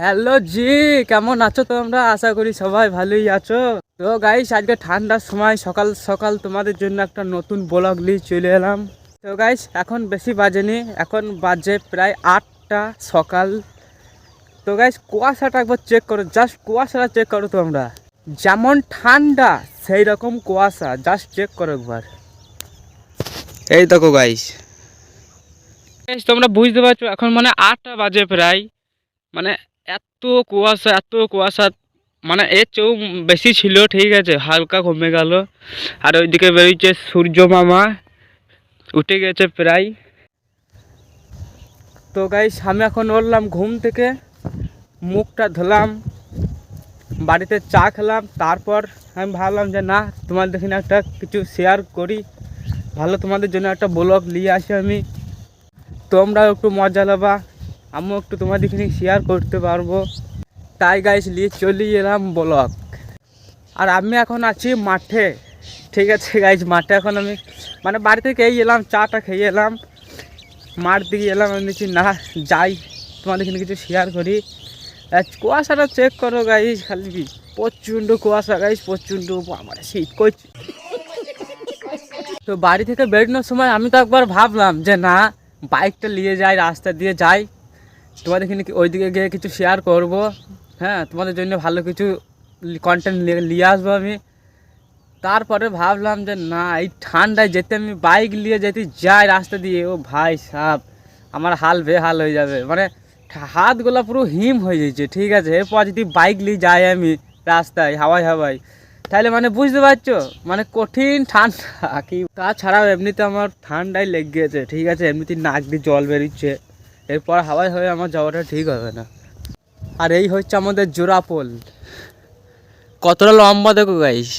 Hello জি, কেমন আছো তোমরা? আশা করি সবাই ভালোই আছো। তো গাইস আজকে ঠান্ডার সময়, সকাল সকাল তোমাদের জন্য একটা নতুন ব্লগ নিয়ে চলে এলাম। তো গাইস এখন বেশি বাজেনি, এখন বাজে প্রায় আটটা সকাল। তো গাইস কুয়াশাটা একবার চেক করো জাস্ট কুয়াশাটা চেক করো তোমরা। যেমন ঠান্ডা সেই রকম কুয়াশা জাস্ট চেক করো একবার। এই দেখো গাইস তোমরা বুঝতে পারছ, এখন মানে আটটা বাজে প্রায়। মানে এত কুয়াশা এত কুয়াশা। মানে এর চেয়েও বেশি ছিল, ঠিক আছে, হালকা কমে গেল। আর ওইদিকে বেরোচ্ছে সূর্য মামা। উঠে গেছে প্রায়। তো গাইস আমি এখন উঠলাম ঘুম থেকে, মুখটা ধুলাম, বাড়িতে চা খেলাম, তারপর আমি ভাবলাম যে না, তোমাদের এখানে একটা কিছু শেয়ার করি। ভালো তোমাদের জন্য একটা ব্লগ নিয়ে আসি আমি। তোমরাও একটু মজা নেবা আমিও একটু তোমাদের এখানে শেয়ার করতে পারব। তাই গাইস নিয়ে চলে এলাম ব্লক আর আমি এখন আছি মাঠে। ঠিক আছে গাইস মাঠে এখন আমি মানে বাড়ি থেকে এই এলাম, চাটা খেয়ে এলাম। মাঠ দিকে এলাম, আমি দেখছি না, যাই, তোমাদের এখানে কিছু শেয়ার করি। কুয়াশাটা চেক করো গাইস খালি প্রচণ্ড কুয়াশা গাইস প্রচণ্ড আমার শীত করছে। তো বাড়ি থেকে বেরোনোর সময় আমি তো একবার ভাবলাম যে, না বাইকটা নিয়ে যাই, রাস্তা দিয়ে যাই। তোমাদের এখানে ওইদিকে গিয়ে কিছু শেয়ার করব? হ্যাঁ তোমাদের জন্য ভালো কিছু কন্টেন্ট নিয়ে আসব আমি। তারপরে ভাবলাম যে, না, এই ঠান্ডায় যেতে আমি বাইক নিয়ে যেতে যাই রাস্তা দিয়ে, ও ভাই সাপ আমার হাল বেহাল হয়ে যাবে। মানে হাতগুলো পুরো হিম হয়ে যাচ্ছে, ঠিক আছে? এরপর যদি বাইক নিয়ে যাই আমি রাস্তায় হাওয়াই হাওয়াই তাহলে মানে বুঝতে পারছ? মানে কঠিন ঠান্ডা। কি তাছাড়াও এমনিতে আমার ঠান্ডায় লেগে গেছে, ঠিক আছে? এমনিতে নাক দিয়ে জল বেরিয়েছে এরপর হাওয়ায় হয়ে আমার যাওয়াটা ঠিক হবে না। আর এই হচ্ছে আমাদের জোড়াপোল কতটা লম্বা দেখো গাইস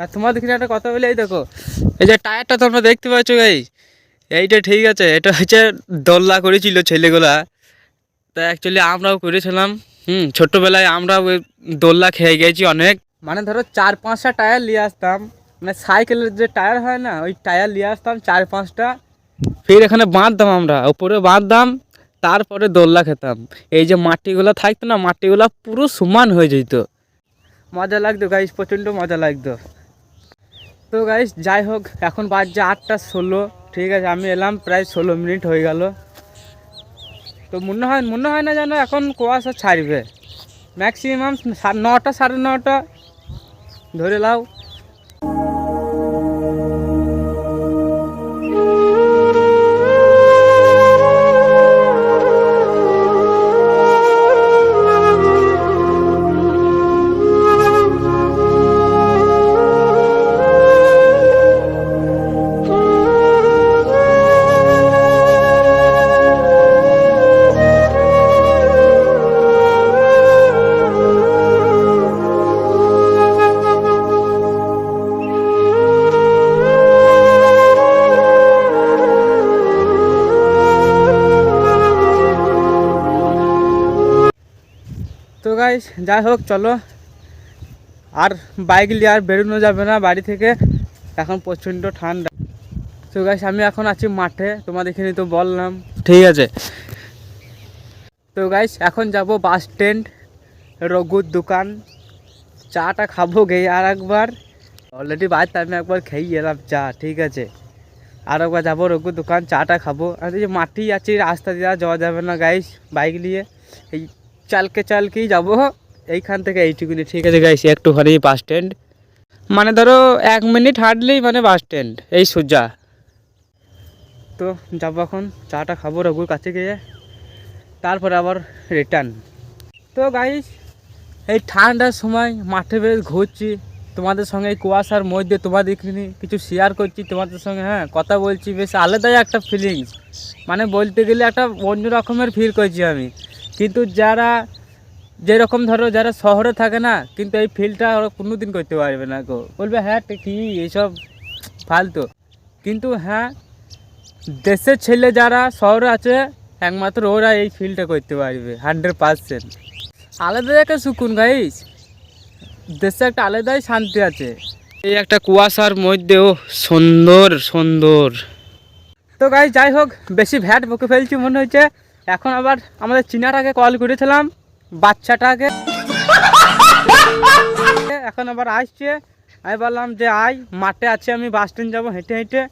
আর তোমাদের এখানে একটা কথা বলে, এই দেখো, এই যে টায়ারটা তোমরা দেখতে পাচ্ছ গাইস এইটা ঠিক আছে, এটা হচ্ছে দোল্লা করেছিল ছেলেগুলা। তা অ্যাকচুয়ালি আমরাও করেছিলাম। হুম, ছোট্টবেলায় আমরা ওই দোল্লা খেয়ে গেছি অনেক। মানে ধরো চার পাঁচটা টায়ার নিয়ে আসতাম। মানে সাইকেলের যে টায়ার হয় না, ওই টায়ার নিয়ে আসতাম চার পাঁচটা। ফির এখানে বাঁধতাম আমরা। উপরে বাঁধতাম, তারপরে দোল্লা খেতাম। এই যে মাটিগুলো থাকতো না, মাটিগুলো পুরো সমান হয়ে যেত। মজা লাগতো গাইস প্রচণ্ড মজা লাগতো। তো গাইস যাই হোক, এখন বাজছে আটটা ষোলো, ঠিক আছে, আমি এলাম, প্রায় ষোলো মিনিট হয়ে গেল। তো মনে হয় মনে হয় না যেন এখন কুয়াশা ছাড়বে। ম্যাক্সিমাম নটা, সাড়ে নটা। ধরে লাও। তো গাইস যাই হোক চলো। আর বাইক নিয়ে আর বেরোনো যাবে না বাড়ি থেকে। এখন প্রচণ্ড ঠান্ডা। তো গাইস আমি এখন আছি মাঠে। তোমাদের এখানে তো বললাম। ঠিক আছে। তো গাইস এখন যাব বাস স্ট্যান্ড রঘুর দোকান। চাটা খাব গিয়ে আর একবার। অলরেডি বাড়িতে আমি একবার খেয়ে এলাম চা ঠিক আছে। আর একবার যাব রঘুর দোকান চাটা খাব। আর এই যে মাটি আছে রাস্তা দিয়ে যাওয়া যাবে না গাইস বাইক নিয়ে। এই চালকে চালকেই যাব। এইখান থেকে এইটুকুনি। ঠিক আছে গাইস একটুখানি বাস স্ট্যান্ড মানে ধরো এক মিনিট হাঁটলেই মানে বাস স্ট্যান্ড এই সোজা। তো যাব এখন, চাটা খাব রঘুর কাছে গিয়ে, তারপর আবার রিটার্ন তো গাইস এই ঠান্ডার সময় মাঠে বেশ ঘুরছি। তোমাদের সঙ্গে এই কুয়াশার মধ্যে তোমাদের কিছু শেয়ার করছি। তোমাদের সঙ্গে হ্যাঁ কথা বলছি। বেশ আলাদাই একটা ফিলিংস মানে বলতে গেলে একটা অন্য রকমের ফিল করছি আমি। কিন্তু যারা যেরকম ধরো যারা শহরে থাকে না কিন্তু এই ফিলটা ওরা কোনো দিন করতে পারবে না গো। বলবে হ্যাঁ কি এইসব ফালতু? কিন্তু হ্যাঁ দেশের ছেলে যারা শহরে আছে একমাত্র ওরা এই ফিলটা করতে পারবে হান্ড্রেড পারসেন্ট আলাদা একটা সুকুন গাইস দেশে একটা আলাদাই শান্তি আছে। এই একটা কুয়াশার মধ্যেও সুন্দর সুন্দর। তো গাই যাই হোক বেশি ভ্যাট বকে ফেলছি মনে হচ্ছে। এখন আবার আমাদের চীনাটাকে কল করেছিলাম, বাচ্চাটাকে। এখন আবার আসছে। আমি বললাম যে, আয়, মাঠে আছে, আমি বাস স্ট্যান্ড যাব হেঁটে হেঁটে।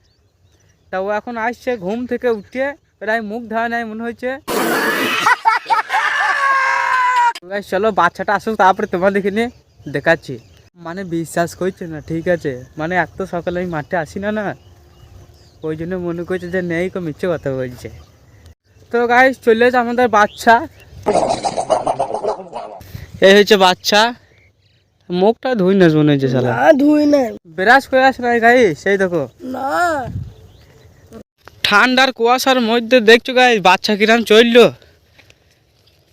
তা ও এখন আসছে, ঘুম থেকে উঠে প্রায় মুখ ধোয়া নেয় মনে হয়েছে। চলো, বাচ্চাটা আসুক, তারপরে তোমাদেরকে নিয়ে দেখাচ্ছি। মানে বিশ্বাস করছে না, ঠিক আছে? মানে এত সকালে আমি মাঠে আসি না না? ওই জন্য মনে করছে যে, নেই কো মিথ্যে কথা বলছে। তো গাইস চলে এসে আমাদের বাচ্চা। এই হচ্ছে বাচ্চা। মুখটা ধুই না মনে হচ্ছে না ধুই না। বিরাজ করে আসে না গাই সেই দেখো। না। ঠান্ডার কুয়াশার মধ্যে দেখছ গাই বাচ্চা কিরাম চলল।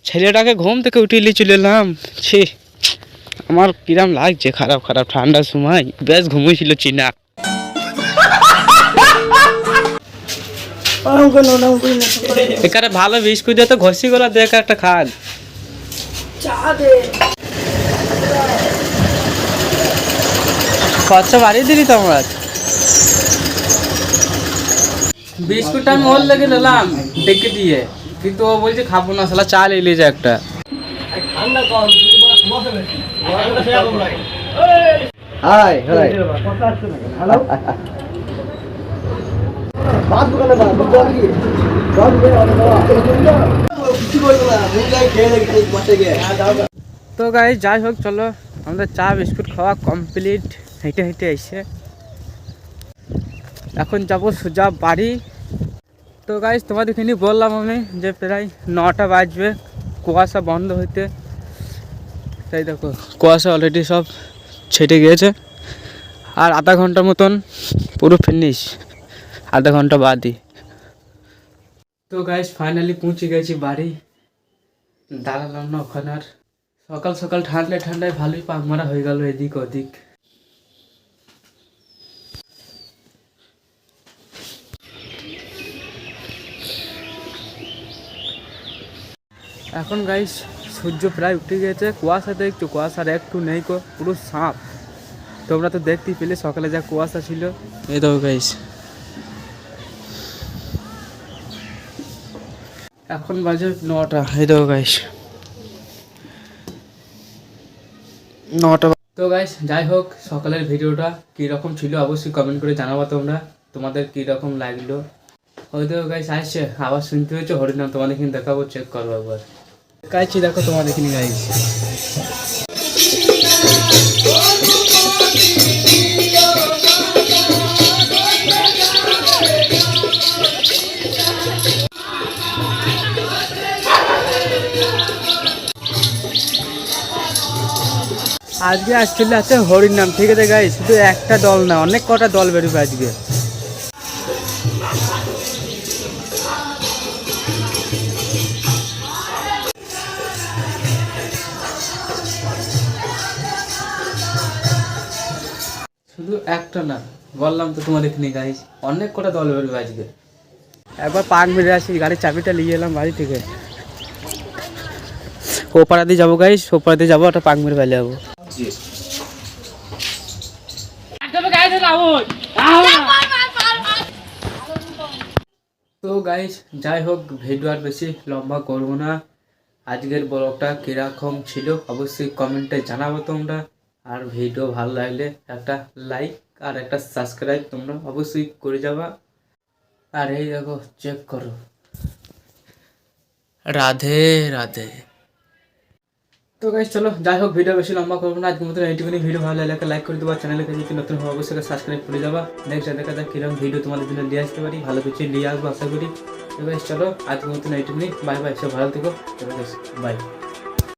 ছেলেটাকে ঘুম থেকে উঠিয়ে নিয়ে চলে এলাম। ছি আমার কিরাম লাগছে খারাপ খারাপ ঠান্ডার সময়। বেশ ঘুমিয়েছিল চিনা এখানে ভালো বিস্কুট দিয়ে তো ঘষি গোলা দেখ একটা খান। খরচা বাড়িয়ে দিলি তো আমার। বিস্কুটটা আমি ওর লেগে নিলাম ডেকে দিয়ে। কিন্তু ও বলছে খাব না শালা চা এলে যা একটা। হাই হাই তো গাই যাই হোক, চলো, আমাদের চা, বিস্কুট খাওয়া কমপ্লিট হেঁটে হেঁটে এসে। এখন যাব সোজা বাড়ি। তো গাইজ তোমাদেরকে নিয়ে বললাম আমি যে প্রায় নটা বাজবে, কুয়াশা বন্ধ হইতে। তাই দেখো, কুয়াশা অলরেডি সব ছেটে গিয়েছে। আর আধা ঘণ্টার মতন পুরো ফিনিশ আধা ঘণ্টা বাদই। তো গাইজ ফাইনালি পৌঁছে গেছি বাড়ি। দাঁড়ালাম না ওখানে আর। সকাল সকাল ঠান্ডায় ঠান্ডায় ভালোই পাক মারা হয়ে গেল এদিক ওদিক। এখন গাইস সূর্য প্রায় উঠে গেছে। কুয়াশাতে একটু কুয়াশার একটু নেই কো পুরো সাপ। তোমরা তো দেখতেই পেলে সকালে যা কুয়াশা ছিল। এই দেখো গাইস এখন বাজে নটা। এই দেখো গাইস নটা তো গাইস যাই হোক সকালের ভিডিওটা কীরকম ছিল অবশ্যই কমেন্ট করে জানাব তোমরা। তোমাদের কীরকম লাগল? ওই দেখো গাইস আসছে। আবার শুনতে হয়েছে হরিনাম তোমাদের কিন্তু দেখাবো চেক করব একবার। গাইছি দেখো তোমাদের কিনে গাইস আজকে অ্যাকচুয়ালি আছে হরিনাম ঠিক আছে গাই শুধু একটা দল না অনেক কটা দল বেরোবে আজকে। শুধু একটা না বললাম তো তোমার এখানে গাইস অনেক কটা দল বেরোবে আজকে। একবার পাক মেরে আসি গাড়ির চাবিটা নিয়ে এলাম বাড়ি থেকে। ওপাড়া দিয়ে যাব গাইস ওপাড়া দিয়ে যাব একটা পাক মেরে ফেলে যাব। তো গাইস যাই হোক, ভিডিও আর বেশি লম্বা করব না। আজকের ব্লগটা কীরকম ছিল অবশ্যই কমেন্টে জানাব তোমরা। আর ভিডিও ভালো লাগলে একটা লাইক আর একটা সাবস্ক্রাইব তোমরা অবশ্যই করে যাবা। আর এই দেখো চেক করো। রাধে রাধে। তো গাইস চলো যাই হোক ভিডিও বেশি লম্বা করব না। আজকের মতো এইটুকুনি। ভিডিও ভালো লাগলে লাইক করে দেবা। চ্যানেলকে যদি নতুন হবে অবশ্যই সাবস্ক্রাইব করে যাবা। নেক্সট দেখা যাক কীরকম ভিডিও তোমাদের জন্য নিয়ে আসতে পারি। ভালো কিছু নিয়ে আসব, আশা করি। তো গাইস চলো, আজকের মতন এইটুকুনি। বাই বাই সব ভালো থেকো। বাই